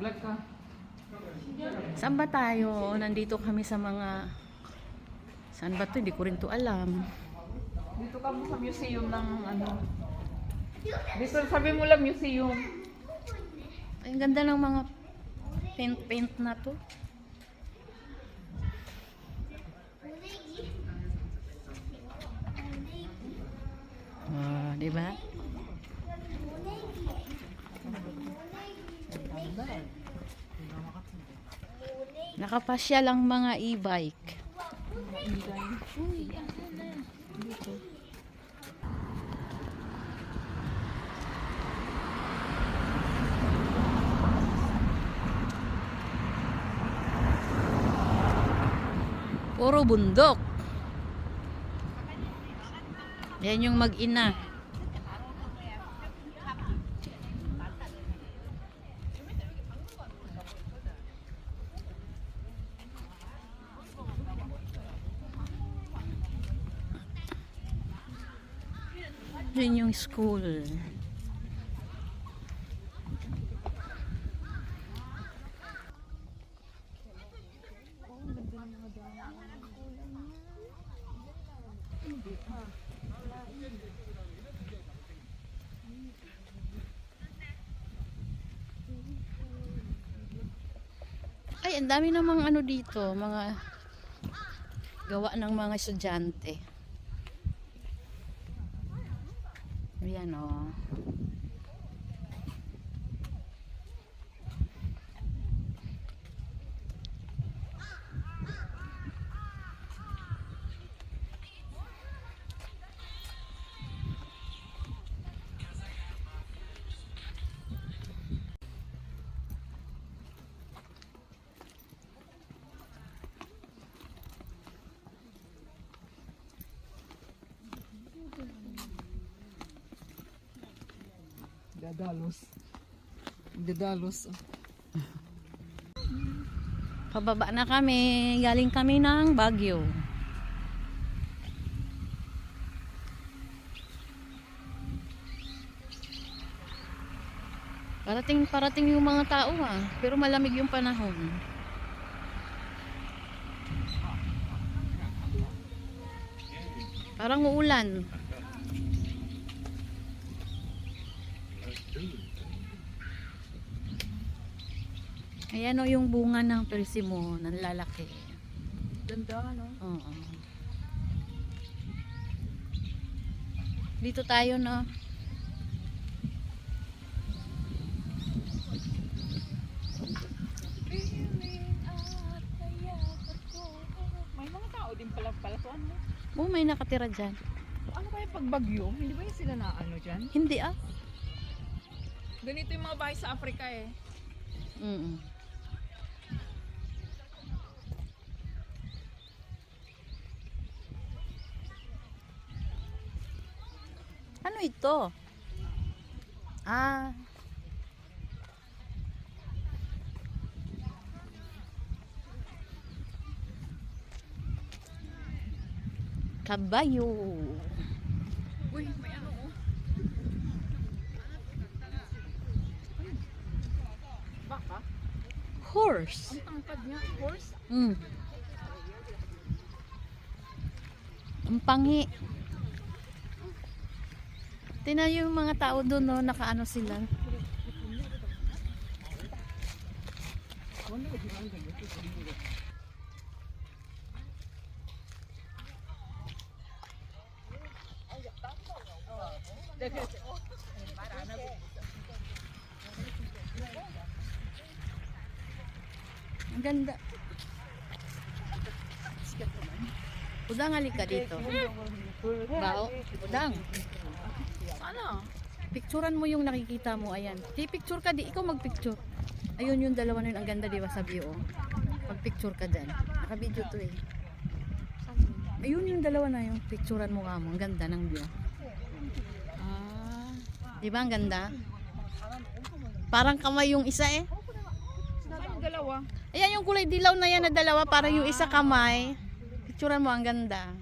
Vlog ka. Saan ba tayo? Nandito kami sa mga... Saan ba to? Hindi ko rin to alam. Dito ka mo sa museum ng ano. Dito, sabi mo lang museum. Ang ganda ng mga paint-paint na to. Nakapasya lang mga e-bike. Puro bundok. Yan yung mag-ina. Yun yung school. Ay, ang dami namang ano dito, mga gawa ng mga estudyante. Ayan o. Dadalos. Dadalos. Pababa na kami. Galing kami ng Baguio. Parating parating yung mga tao ah. Pero malamig yung panahon. Parang uulan. Ayan o yung bunga ng persimo, ng lalaki. Ganda, no? Oo. Dito tayo no. May mga tao din pala pala to ano? Oh, may nakatira dyan. Ano kaya pag bagyo? Hindi ba yung sila na ano dyan? Hindi ah. Ganito yung mga bahay sa Afrika eh. Mm Ano ito? Ah. Kabayo. Uy, may ano oh. Baka? Horse. Ang tangkad niya. Horse? Mm. Ang pangi. Tingnan yung mga tao doon, no, nakaano sila. Ang ganda. Udang, halika dito. Bao? Udang. Sana. Picturean mo yung nakikita mo, ayan. Di picture ka, di ikaw magpicture. Ayun yung dalawa na yun, ang ganda di ba sa view, oh. Magpicture ka dyan. Naka-video to eh. Ayun yung dalawa na yung picturean mo nga mo, ang ganda ng view. Ah. Di ba ang ganda? Parang kamay yung isa eh. Saan yung dalawa? Ayan yung kulay dilaw na yan na dalawa, parang yung isa kamay. Picturean mo, ang ganda.